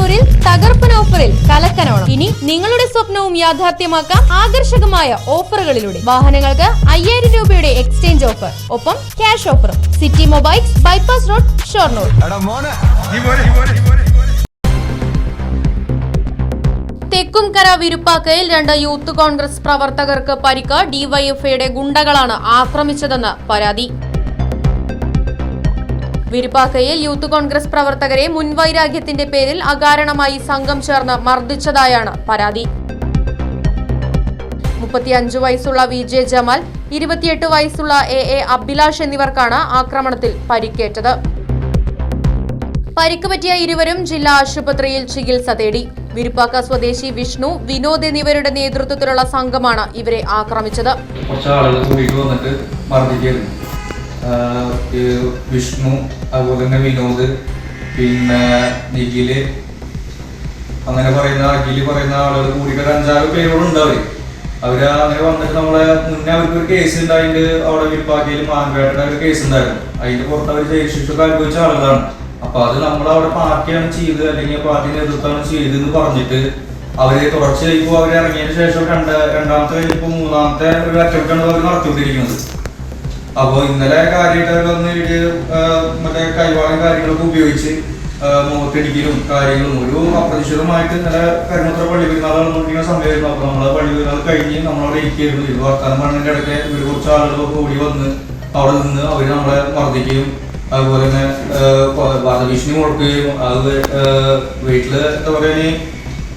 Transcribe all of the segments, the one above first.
ഷൊർണൂരിൽ തകർപ്പൻ ഓഫറിൽ കലക്കനോണം. ഇനി നിങ്ങളുടെ സ്വപ്നവും യാഥാർത്ഥ്യമാക്കാം ആകർഷകമായ ഓഫറുകളിലൂടെ. വാഹനങ്ങൾക്ക് അയ്യായിരം രൂപയുടെ എക്സ്ചേഞ്ച് ഓഫർ. ഒപ്പം ക്യാഷ് ഓഫറും. City mobiles bypass road Shoranur. Thekkumkara വിരുപ്പാക്കയിൽ രണ്ട് യൂത്ത് കോൺഗ്രസ് പ്രവർത്തകർക്ക് പരിക്ക്. ഡിവൈഎഫ്ഐയുടെ ഗുണ്ടകളാണ് ആക്രമിച്ചതെന്ന് പരാതി. വിരുപ്പാക്കയിൽ യൂത്ത് കോൺഗ്രസ് പ്രവർത്തകരെ മുൻവൈരാഗ്യത്തിന്റെ പേരിൽ അകാരണമായി സംഘം ചേർന്ന് മർദ്ദിച്ചതായാണ് പരാതി. മുപ്പത്തിയഞ്ചു വയസ്സുള്ള വി ജെ ജമാൽ ഇരുപത്തിയെട്ട് വയസ്സുള്ള എ എ അഭിലാഷ് എന്നിവർക്കാണ് ആക്രമണത്തിൽ പരിക്കേറ്റത്. പരിക്ക് പറ്റിയ ഇരുവരും ജില്ലാ ആശുപത്രിയിൽ ചികിത്സ തേടി. വിരുപ്പാക്ക സ്വദേശി വിഷ്ണു വിനോദ് എന്നിവരുടെ നേതൃത്വത്തിലുള്ള സംഘമാണ് ഇവരെ ആക്രമിച്ചത്. വിഷ്ണു അതുപോലെ തന്നെ വിനോദ് പിന്നെ നിഖിൽ. അങ്ങനെ പറയുന്ന അഖിൽ പറയുന്ന ആളുകൾ കൂടിയിട്ട് ഒരു അഞ്ചാറ് പേരോട് അവർ. അങ്ങനെ വന്നിട്ട് നമ്മളെ മുന്നേ അവർക്ക് ഒരു കേസ് ഉണ്ടായിട്ട് അവിടെ വിൽപ്പാക്കിയിൽ മാൻപേട്ടയുടെ ഒരു കേസ് ഉണ്ടായിരുന്നു. അതിന്റെ പുറത്ത് അവർ ജയിൽ ശിക്ഷ അനുഭവിച്ച ആളുകളാണ്. അപ്പൊ അത് നമ്മൾ അവിടെ പാർട്ടിയാണ് ചെയ്തത് അല്ലെങ്കിൽ പാർട്ടി നേതൃത്വമാണ് ചെയ്തതെന്ന് പറഞ്ഞിട്ട് അവർ തുടർച്ചയായി കഴിയുമ്പോൾ അവർ ശേഷം രണ്ട് രണ്ടാമത്തെ ഇപ്പൊ മൂന്നാമത്തെ ഒരു അറ്റംപ്റ്റാണ് അവർ നടത്തിക്കൊണ്ടിരിക്കുന്നത്. അപ്പൊ ഇന്നലെ കാര്യമായിട്ട് മറ്റേ കൈവാളും കാര്യങ്ങളൊക്കെ ഉപയോഗിച്ച് മുഖത്തിടിക്കലും കാര്യങ്ങളും ഒരു അപ്രതീക്ഷിതമായിട്ട് ഇന്നലെ കരുമത്ര പള്ളി പെരുന്നാൾ നടന്നുകൊണ്ടിരിക്കുന്ന സമയമായിരുന്നു. അപ്പൊ നമ്മളെ പള്ളി പെരുന്നാൾ കഴിഞ്ഞ് നമ്മളവിടെ ഇരിക്കുകയായിരുന്നു. ഇത് വർത്താനം പറഞ്ഞതിന്റെ ഇടയ്ക്ക് ഒരു കുറച്ച് ആളുകളൊക്കെ ഓടി വന്ന് അവിടെ നിന്ന് അവർ നമ്മളെ മർദ്ദിക്കുകയും അതുപോലെ തന്നെ വധഭീഷണി കൊടുക്കുകയും അത് വീട്ടിൽ എന്താ പറയുക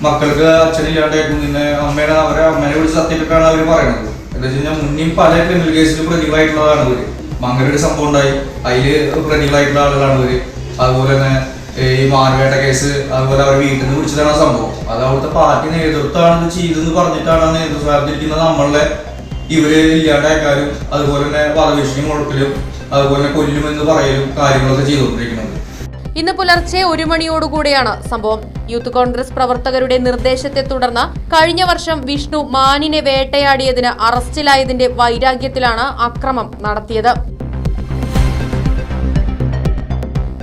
മക്കൾക്ക് അച്ഛനില്ലാണ്ടായിരുന്നു. പിന്നെ അമ്മയുടെ അവരെ അമ്മേനെ വിളിച്ച് സത്യപ്പെട്ടാണ് അവർ പറയുന്നത്. കഴിഞ്ഞാൽ മുന്നേയും പല ക്രിമിനൽ കേസിലും പ്രതികളായിട്ടുള്ളതാണ് ഇവർ. അങ്ങനെ സംഭവം ഉണ്ടായി. അതിൽ പ്രതികളായിട്ടുള്ള ആളുകളാണ് ഇവർ. അതുപോലെ തന്നെ ഈ മാനവേട്ട കേസ് അതുപോലെ അവരുടെ വീട്ടിൽ നിന്ന് വിളിച്ചതാണ് ആ സംഭവം. അത് അവിടുത്തെ പാർട്ടി നേതൃത്വമാണ് ചെയ്തെന്ന് പറഞ്ഞിട്ടാണ് നേതൃത്വം അറിഞ്ഞിരിക്കുന്നത് നമ്മളെ ഇവർ ഇല്ലാണ്ടാക്കാനും അതുപോലെ തന്നെ വധഭീഷണി മുഴക്കലും അതുപോലെ കൊല്ലുമെന്ന് പറയലും കാര്യങ്ങളൊക്കെ ചെയ്തുകൊണ്ടിരിക്കുന്നത്. ഇന്ന് പുലർച്ചെ ഒരു മണിയോടുകൂടിയാണ് സംഭവം. യൂത്ത് കോൺഗ്രസ് പ്രവർത്തകരുടെ നിർദ്ദേശത്തെ തുടർന്ന് കഴിഞ്ഞ വർഷം വിഷ്ണു മാനിനെ വേട്ടയാടിയതിന് അറസ്റ്റിലായതിന്റെ വൈരാഗ്യത്തിലാണ് അക്രമം നടത്തിയത്.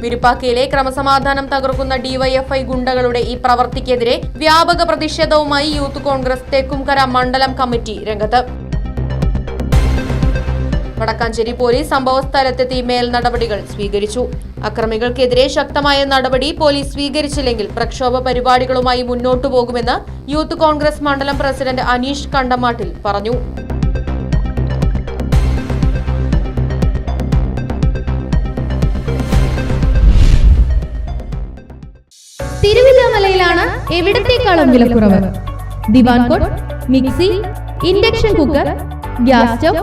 വിരുപ്പാക്കയിലെ ക്രമസമാധാനം തകർക്കുന്ന ഡിവൈഎഫ്ഐ ഗുണ്ടകളുടെ ഈ പ്രവർത്തിക്കെതിരെ വ്യാപക പ്രതിഷേധവുമായി യൂത്ത് കോൺഗ്രസ് തെക്കുംകര മണ്ഡലം കമ്മിറ്റി രംഗത്ത്. വടക്കാഞ്ചേരി പോലീസ് സംഭവസ്ഥലത്തെത്തി മേൽ നടപടികൾ സ്വീകരിച്ചു. അക്രമികൾക്കെതിരെ ശക്തമായ നടപടി പോലീസ് സ്വീകരിച്ചില്ലെങ്കിൽ പ്രക്ഷോഭ പരിപാടികളുമായി മുന്നോട്ടു പോകുമെന്ന് യൂത്ത് കോൺഗ്രസ് മണ്ഡലം പ്രസിഡന്റ് അനീഷ് കണ്ടമാട്ടിൽ പറഞ്ഞു. തിരുവില്ലാമലയിലാണ് എവിടത്തേക്കാളും വിലക്കുറവ്? Divan cot mixie induction cooker gas stove